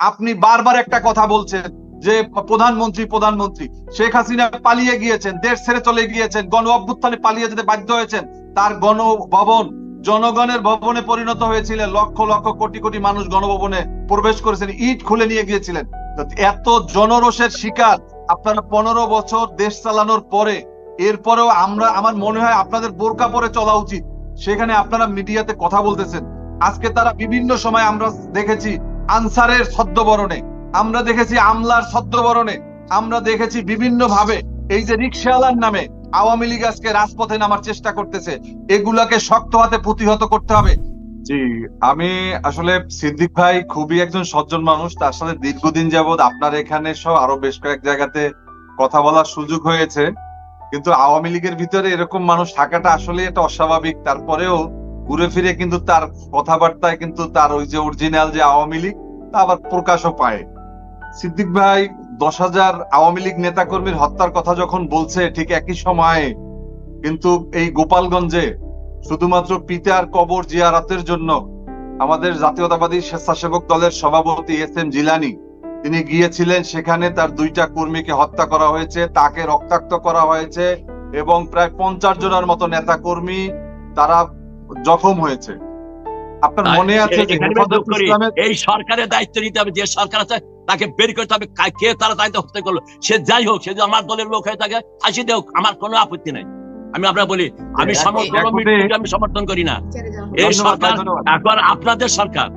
আপনি বারবার একটা কথা বলছেন যে প্রধানমন্ত্রী প্রধানমন্ত্রী, শেখ হাসিনা পালিয়ে গিয়েছেন, দেশ ছেড়ে চলে গিয়েছেন, গণ অভ্যুত্থানে পালিয়ে যেতে বাধ্য হয়েছেন, তার গণভবন, জনগণের ভবনে পরিণত হয়েছিল লক্ষ লক্ষ, কোটি কোটি মানুষ গণভবনে প্রবেশ করেছেন, ইট খুলে নিয়ে গিয়েছিলেন। এত জনরোষের শিকার আপনারা পনেরো বছর দেশ চালানোর পরে, এরপরেও আমরা, আমার মনে হয় আপনাদের বোরকা পরে চলা উচিত। সেখানে আপনারা মিডিয়াতে কথা বলতেছেন। আজকে তারা বিভিন্ন সময় আমরা দেখেছি আনসারের ছদ্মবরণে। আমরা দেখেছি আমলার ছদ্মবরণে। আমরা দেখেছি বিভিন্ন ভাবে এই যে রিক্সাওয়ালার নামে আওয়ামী লীগ আজকে রাজপথে নামার চেষ্টা করতেছে, এগুলাকে শক্ত হাতে প্রতিহত করতে হবে। জি, আমি আসলে সিদ্দিক ভাই খুবই একজন সজ্জন মানুষ, তার সাথে দীর্ঘদিন যাবৎ আপনার এখানে সহ আরও বেশ কয়েক জায়গাতে কথা বলার সুযোগ হয়েছে। কিন্তু আওয়ামী লীগের ভিতরে এরকম মানুষ থাকাটা আসলে এটা অস্বাভাবিক। তারপরেও ঘুরে ফিরে কিন্তু তার কথাবার্তায় কিন্তু তার ওই যে অরিজিনাল যে আওয়ামী লীগ, তা আবার প্রকাশও পায়। সিদ্দিক ভাই দশ হাজার আওয়ামী লীগ নেতাকর্মীর হত্যার কথা যখন বলছে, ঠিক একই সময়ে কিন্তু এই গোপালগঞ্জে শুধুমাত্র পিতার কবর জিয়ারাতের জন্য আমাদের জাতীয়তাবাদী স্বেচ্ছাসেবক দলের সভাপতি এস এম জিলানি, তিনি গিয়েছিলেন সেখানে তার দুইটা কর্মীকে হত্যা করা হয়েছে, তাকে রক্তাক্ত করা হয়েছে এবং প্রায় পঞ্চাশ জনের মতো নেতা কর্মী তারা জখম হয়েছে। আপনার মনে আছে যে হেফাজত ইসলামের এই সরকারের দায়িত্ব নিতে হবে যে সরকার আছে তাকে বের করতে হবে। কে তারা দায়িত্ব হত্যা করল? সে যাই হোক সে যদি আমার দলের লোক হয়ে থাকে ফাঁসি দেও আমার কোনো আপত্তি নাই। আমি আপনার বলি আমি সমর্থন আমি সমর্থন করি না। এই সরকার এখন আপনাদের সরকার।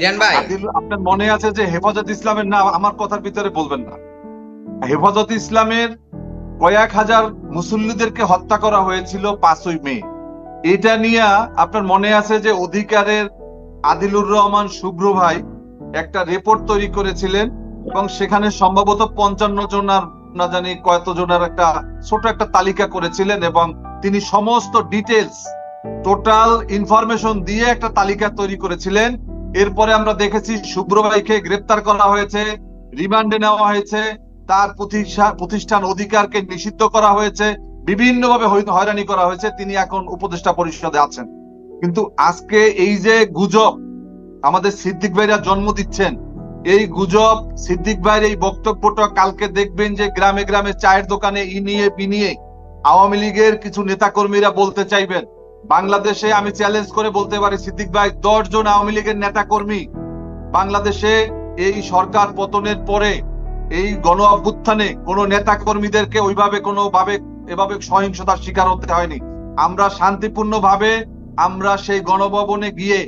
ইরান ভাই। আপনার মনে আছে যে হেফাজত ইসলামের নাম আমার কথার ভিতরে বলবেন না। হেফাজত ইসলামের কয়েক হাজার মুসল্লিদেরকে হত্যা করা হয়েছিল পাঁচই মে। এটা নিয়ে আপনার মনে আছে যে অধিকারের আদিলুর রহমান শুভ্র ভাই একটা রিপোর্ট তৈরি করেছিলেন এবং সেখানে সম্ভবত পঞ্চান্ন জনার, না জানি কত জনের একটা ছোট একটা তালিকা করেছিলেন এবং তিনি সমস্ত ডিটেলস টোটাল ইনফরমেশন দিয়ে একটা তালিকা তৈরি করেছিলেন। এরপরে আমরা দেখেছি শুভ্র ভাইকে গ্রেপ্তার করা হয়েছে, রিমান্ডে নেওয়া হয়েছে, তার প্রতিষ্ঠা- প্রতিষ্ঠান অধিকারকে নিষিদ্ধ করা হয়েছে বিভিন্নভাবে হয়রানি করা হয়েছে, তিনি এখন উপদেষ্টা পরিষদে আছেন। কিন্তু আজকে এই যে গুজব আমাদের সিদ্দিক ভাইরা জন্ম দিচ্ছেন, এই গুজব, সিদ্দিক ভাইয়ের এই বক্তব্যটা কালকে দেখবেন যে গ্রামে গ্রামে চায়ের দোকানে ই নিয়ে বিনিয়ে আওয়ামী লীগের কিছু নেতাকর্মীরা বলতে চাইবেন। বাংলাদেশে আমি চ্যালেঞ্জ করে বলতে পারি, সিদ্দিক ভাই, দশ জন আওয়ামী লীগের নেতা কর্মী বাংলাদেশে এই সরকার পতনের পরে এই গণ অভ্যুত্থানে কোনো নেতা কর্মীদেরকে ওইভাবে কোনো ভাবে এভাবে সহিংসতার শিকার হতে হয়নি। আমরা শান্তিপূর্ণ ভাবে আমরা সেই গণভবনে গিয়ে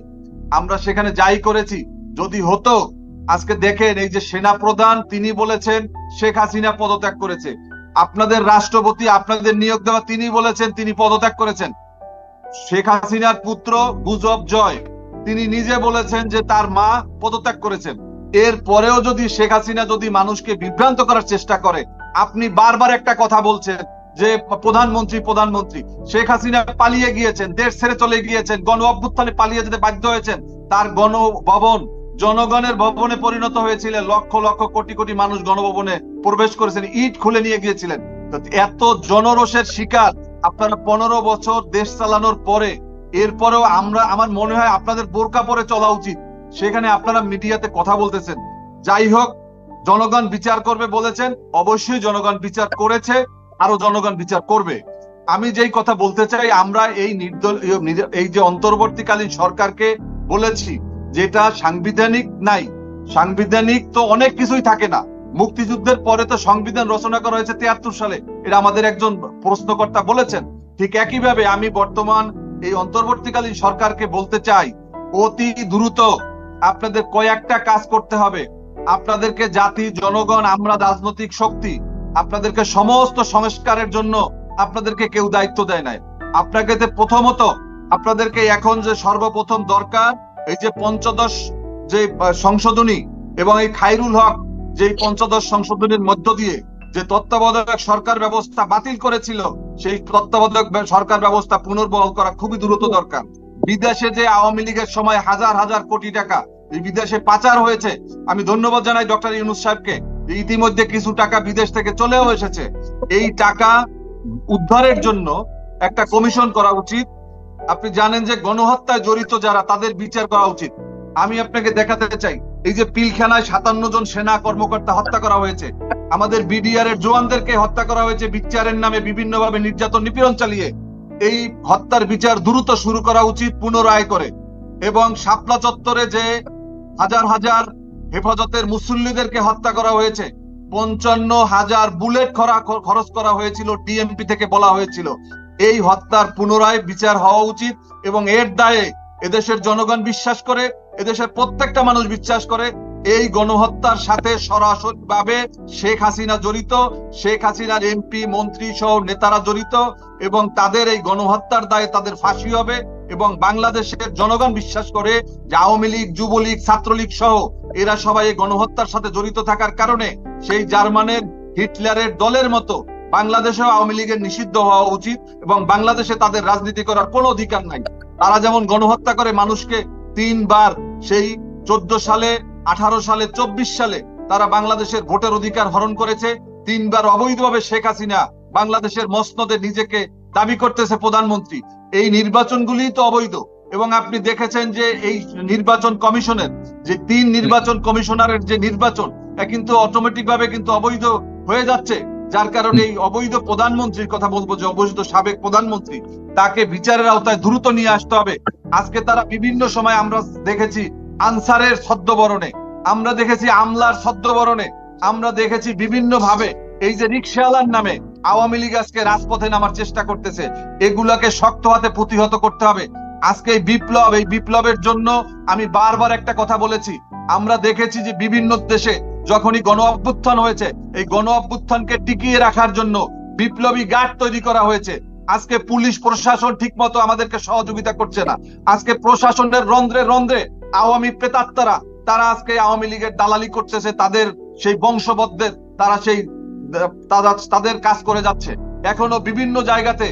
আমরা সেখানে যাই করেছি। যদি হতো, আজকে দেখেন এই যে সেনা প্রধান তিনি বলেছেন, শেখ হাসিনা পদত্যাগ করেছে। আপনাদের রাষ্ট্রপতি, আপনাদের নিয়োগ দেওয়া, তিনি বলেছেন, তিনি পদত্যাগ করেছেন। শেখ হাসিনার পুত্র গুজব জয়, তিনি নিজে বলেছেন যে তার মা পদত্যাগ করেছেন। এর পরেও যদি শেখ হাসিনা যদি মানুষকে বিভ্রান্ত করার চেষ্টা করে, আপনি বারবার একটা কথা বলছেন যে প্রধানমন্ত্রী প্রধানমন্ত্রী, শেখ হাসিনা পালিয়ে গিয়েছেন, দেশ ছেড়ে চলে গিয়েছেন, গণ অভ্যুত্থানে পালিয়ে যেতে বাধ্য হয়েছেন, তার গণভবন, জনগণের ভবনে পরিণত হয়েছিল, লক্ষ লক্ষ, কোটি কোটি মানুষ গণভবনে প্রবেশ করেছেন, ইট খুলে নিয়ে গিয়েছিলেন। এত জনরোষের শিকার আপনারা পনেরো বছর দেশ চালানোর পরে, এরপরেও আমরা, আমার মনে হয় আপনাদের বোরকা পরে চলা উচিত। সেখানে আপনারা মিডিয়াতে কথা বলতেছেন। যাই হোক, জনগণ বিচার করবে বলেছেন, অবশ্যই জনগণ বিচার করেছে। আরও জনগণ বিচার করবে। আমি যেই কথা বলতে চাই, আমরা এই নির্দল, এই যে অন্তর্বর্তীকালীন সরকারকে বলেছি, যেটা সাংবিধানিক নাই। সাংবিধানিক তো অনেক কিছুই থাকে না। মুক্তিযুদ্ধের পরে তো সংবিধান রচনা করা হয়েছে তিয়াত্তর সালে। এটা আমাদের একজন প্রশ্নকর্তা বলেছেন। ঠিক একইভাবে আমি বর্তমান এই অন্তর্বর্তীকালীন সরকারকে বলতে চাই, অতি দ্রুত আপনাদের কয়েকটা কাজ করতে হবে। আপনাদেরকে জাতি, জনগণ, আমরা রাজনৈতিক শক্তি আপনাদেরকে সমস্ত সংস্কারের জন্য আপনাদেরকে কেউ দায়িত্ব দেয় নাই। আপনাকে প্রথমত আপনাদেরকে এখন যে সর্বপ্রথম দরকার, এই যে পঞ্চদশ যে সংশোধনী এবং এই খাইরুল হক যে পঞ্চদশ সংশোধনীর মধ্য দিয়ে যে তত্ত্বাবধায়ক সরকার ব্যবস্থা বাতিল করেছিল, সেই তত্ত্বাবধায়ক সরকার ব্যবস্থা পুনর্বহাল করা খুবই দ্রুত দরকার। বিদেশে যে আওয়ামী লীগের সময় হাজার হাজার কোটি টাকা এই বিদেশে পাচার হয়েছে, আমি ধন্যবাদ জানাই ডক্টর ইউনুস সাহেবকে। ইতিমধ্যে কিছু টাকা বিদেশ থেকে চলেও এসেছে। এই টাকা উদ্ধারের জন্য একটা কমিশন করা উচিত। আপনি জানেন যে গণহত্যায় জড়িত যারা, তাদের বিচার করা উচিত। আমি আপনাকে দেখাতে চাই, এই যে পিলখানায় সাতান্ন জন সেনা কর্মকর্তা হত্যা করা হয়েছে, আমাদের বিডিআর এর জওয়ানদেরকে হত্যা করা হয়েছে, বিচারের নামে বিভিন্নভাবে নির্যাতন নিপীড়ন চালিয়ে। এই হত্যার বিচার দ্রুত শুরু করা উচিত পুনরায় করে। এবং শাপলা চত্বরে যে হাজার হাজার হেফাজতের মুসল্লিদেরকে হত্যা করা হয়েছে। পঞ্চান্ন হাজার বুলেট খরা খরচ করা হয়েছিল, ডিএমপি থেকে বলা হয়েছিল। এই হত্যার পুনরায় বিচার হওয়া উচিত এবং এর দায়ে এদেশের জনগণ বিশ্বাস করে, এদেশের প্রত্যেকটা মানুষ বিশ্বাস করে, এই গণহত্যার সাথে সরাসরি ভাবে শেখ হাসিনা জড়িত, শেখ হাসিনার এমপি, মন্ত্রী সহ নেতারা জড়িত এবং তাদের এই গণহত্যার দায়ে তাদের ফাঁসি হবে। এবং বাংলাদেশের জনগণ বিশ্বাস করে যে আওয়ামী লীগ, যুবলীগ, ছাত্রলীগ সহ এরা সবাই এই গণহত্যার সাথে জড়িত থাকার কারণে সেই জার্মানের হিটলারের দলের মতো বাংলাদেশেও আওয়ামী লীগের নিষিদ্ধ হওয়া উচিত এবং বাংলাদেশে তাদের রাজনীতি করার কোনো অধিকার নাই। তারা যেমন গণহত্যা করে মানুষকে তিনবার, সেই চোদ্দ সালে, আঠারো সালে, চব্বিশ সালে তারা বাংলাদেশের ভোটের অধিকার হরণ করেছে। তিনবার অবৈধভাবে শেখ হাসিনা বাংলাদেশের মসনদে নিজেকে দাবি করতেছে প্রধানমন্ত্রী। এই নির্বাচনগুলি তো অবৈধ। এবং আপনি দেখেছেন যে এই নির্বাচন কমিশনের, যে তিন নির্বাচন কমিশনারের যে নির্বাচন কিন্তু অটোমেটিক ভাবে কিন্তু অবৈধ হয়ে যাচ্ছে। যার কারণে এই অবৈধ প্রধানমন্ত্রীর কথা বলব, যে অবৈধ সাবেক প্রধানমন্ত্রী, তাকে বিচারের আওতায় দ্রুত নিয়ে আসতে হবে। আজকে তারা বিভিন্ন সময় আমরা দেখেছি আনসারের ছদ্মবরণে, আমরা দেখেছি আমলার ছদ্মবরণে, আমরা দেখেছি বিভিন্ন ভাবে এই যে রিক্সাওয়ালার নামে আওয়ামী লীগ আজকে রাজপথে নামার চেষ্টা করতেছে। এগুলাকে শক্ত হাতে প্রতিহত করতে হবে। আজকে এই বিপ্লব, এই বিপ্লবের জন্য আমি বারবার একটা কথা বলেছি। আমরা দেখেছি যে বিভিন্ন দেশে যখনই গণ অভ্যুত্থান হয়েছে, এই গণ অভ্যুত্থানকে টিকিয়ে রাখার জন্য বিপ্লবী গার্ড তৈরি করা হয়েছে। আজকে পুলিশ প্রশাসন ঠিক মতো আমাদেরকে সহযোগিতা করছে না। আজকে প্রশাসনের রন্ধ্রে রন্ধ্রে আওয়ামী প্রেতাত্মারা, তারা আজকে আওয়ামী লীগের দালালি করতেছে, তাদের সেই বংশবদ্ধের, তারা সেই তাদের কাজ করে যাচ্ছে। এখনও বিভিন্ন জায়গাতে